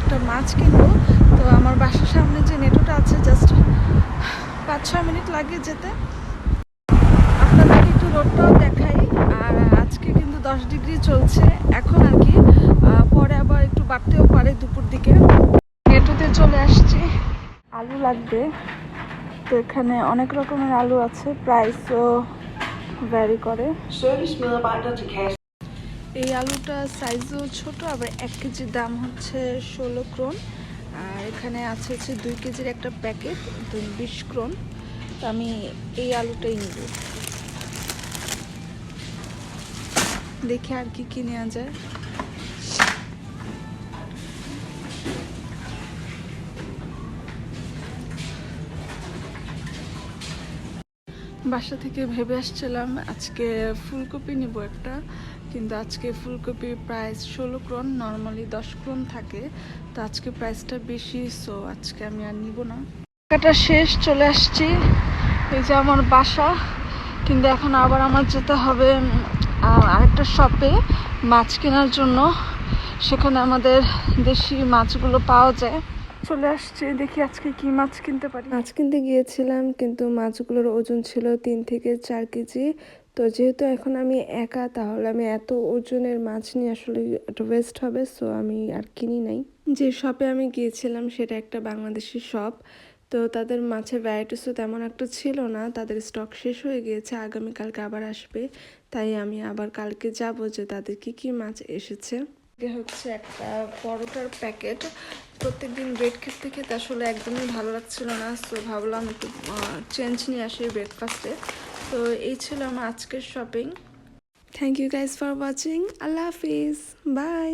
একটা মাছ কিনবো। তো আমার বাসার সামনে যে নেটোটা আছে জাস্ট পাঁচ, ছয় মিনিট লাগে যেতে। আপনাদেরকে একটু রোডটাও দেখাই। আর আজকে কিন্তু দশ ডিগ্রি চলছে। এখন আর কি পরে আবার একটু বাড়তেও পারে দুপুর দিকে। নেটোতে চলে আসছি। আলু লাগবে। তো এখানে অনেক রকমের আলু আছে প্রাইসও ভ্যারি করে. এই আলুটা সাইজও ছোট, আবার এক কেজির দাম হচ্ছে ষোলো ক্রোন। আর এখানে আছে হচ্ছে দুই কেজির একটা প্যাকেট বিশ ক্রোন। তো আমি এই আলুটাই নিব। দেখি আর কি কি নেওয়া যায়। বাসা থেকে ভেবে আসছিলাম আজকে ফুলকপি নিব একটা। কিন্তু আজকে ফুলকপির প্রাইস ষোলো ক্রোন নর্মালি দশ ক্রোন থাকে, তো আজকে প্রাইসটা বেশি সো আজকে আমি আর নিব না। টাকাটা শেষ, চলে আসছি। এই যে আমার বাসা, কিন্তু এখন আবার আমার যেতে হবে আরেকটা শপে মাছ কেনার জন্য। সেখানে আমাদের দেশি মাছগুলো পাওয়া যায়। চলে আসছে, দেখি আজকে কি মাছ কিনতে পারি। মাছ কিনতে গিয়েছিলাম, কিন্তু মাছগুলোর ওজন ছিল তিন থেকে চার কেজি। তো যেহেতু এখন আমি একা, তাহলে আমি এত ওজনের মাছ নিয়ে আসলে ওয়েস্ট হবে সো আমি আর কিনি নাই। যে শপে আমি গিয়েছিলাম, সেটা একটা বাংলাদেশি শপ তো তাদের মাছের ভ্যারাইটিসও তেমন একটা ছিল না, তাদের স্টক শেষ হয়ে গিয়েছে, আগামীকালকে আবার আসবে। তাই আমি আবার কালকে যাব যে তাদের কি কি মাছ এসেছে। এটা হচ্ছে একটা পরোটার প্যাকেট প্রত্যেকদিন ব্রেড খেতে খেতে আসলে একদমই ভালো লাগছিল না সো ভাবলাম একটু চেঞ্জ নিয়ে আসি ব্রেকফাস্টে তো এই ছিল আমার আজকের shopping thank you guys for watching আল্লাহ হাফিজ। বাই